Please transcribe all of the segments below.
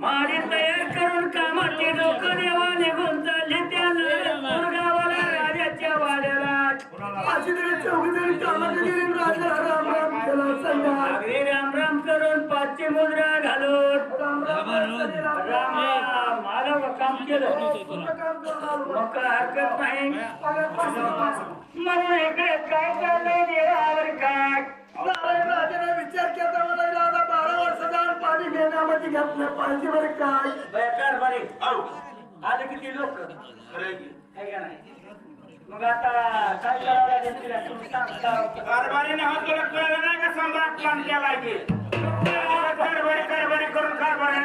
माडी तयार करून कामाचे लोक देवा निघून चालले गावाला राजाच्या वाड्याला. अशी तरी चौघी तरी कामाची गेली राजा राम राम केला सांगा अगदी राम राम करून पाचशे मुद्रा घालून. राम राम मला काम केलं. काय हरकत नाही. म्हणून इकडे काय चाललंय देवावर काय? नारायण घेण्यामध्ये घेतलं पाहिजे बरं काय बेकार बरे. आले किती लोक? है का? नाही? मग आता काय करावं लागेल तिला? तुम्ही सांगता कारभारीने हा तुला कळलं नाही का सम्राट प्लान केलाय की? कारभारी कारभारी करून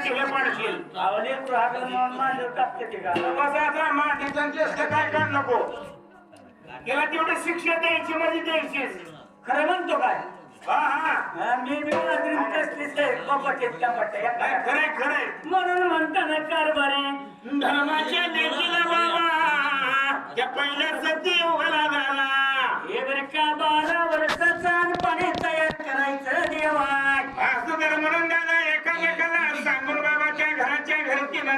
हे पाडशील. आवले म्हणून माझं टाकते ते का? बसायचा मातीचा ज्येष्ठ काय कर नको. त्याला तेवढी शिक्षा द्यायची म्हणजे द्यायचीच. खरं म्हणतो काय? मी बी कसलीच आहे कपाटीत खरंय खरंय. म्हणून म्हणताना कारभारी धर्माच्या लेकीला बाबा त्या पहिल्या सती उघडा झाला. हे बरं का बारा वर्षाचा पाणी तयार करायचं देवा असं तर म्हणून दादा एकामेकाला सांगून बाबाच्या घराच्या घरची त्या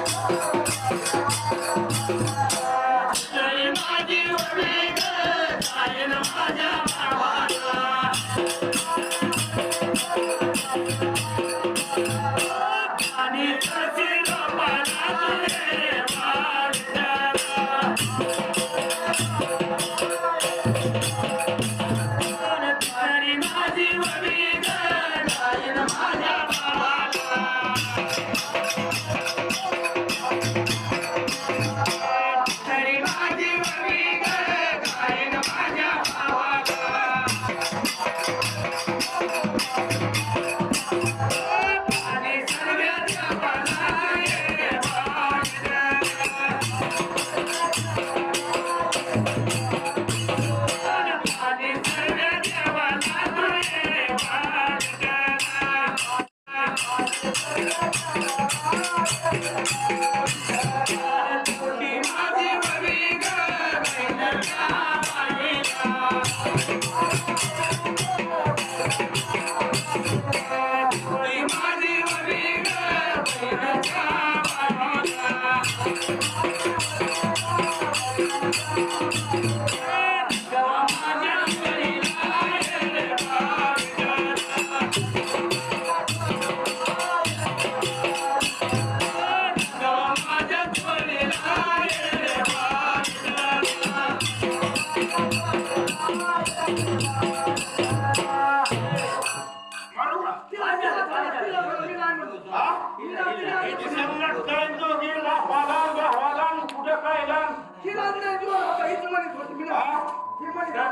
हा?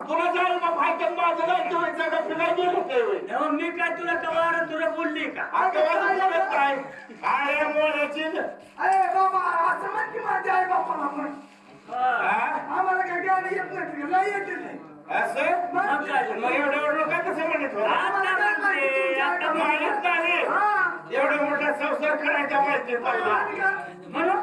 तुला जाईल का फायद्यात माझं नाही तो एक जागा फिरायला गेलो ते होय. तेव्हा मी काय तुला कवार तुला बोलली का आता वाजून बोलत काय? अरे मोलाची न. हा? आम्हाला काय गाडी येत नाही नाही येते नाही असं? मग काय? मग एवढं एवढं काय कसं म्हणत होता? आता म्हणते, आता म्हणते. माहीत नाही. एवढा मोठा संसार करायचा माहिती पाहिजे. म्हणून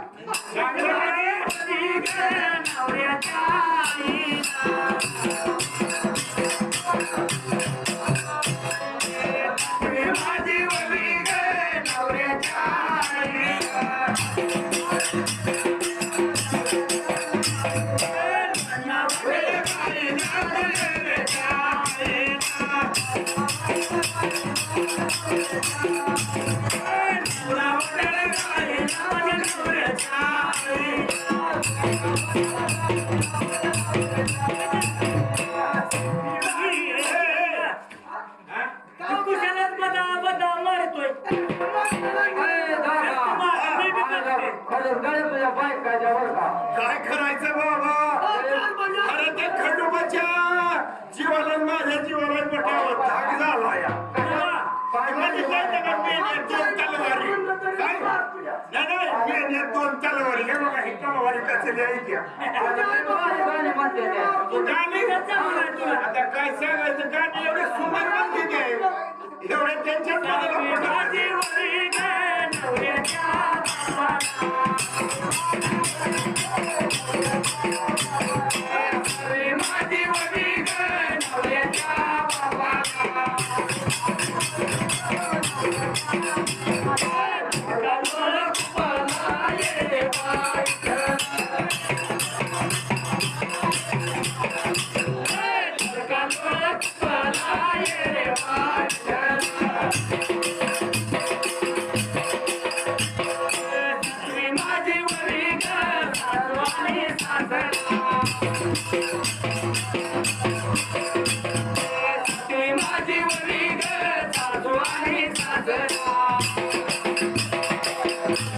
आपल्या बायकाच्या वर्गात काय करायचं बाबा? अरे त्या खंडोबाच्या जीवाला माझ्या जीवाला पटावर धाक झाला या. काय म्हणजे दोन तलवारी? काय? नाही नाही मेल्या दोन गाणी एवढे सुंदर म्हणते ते. एवढे त्यांच्या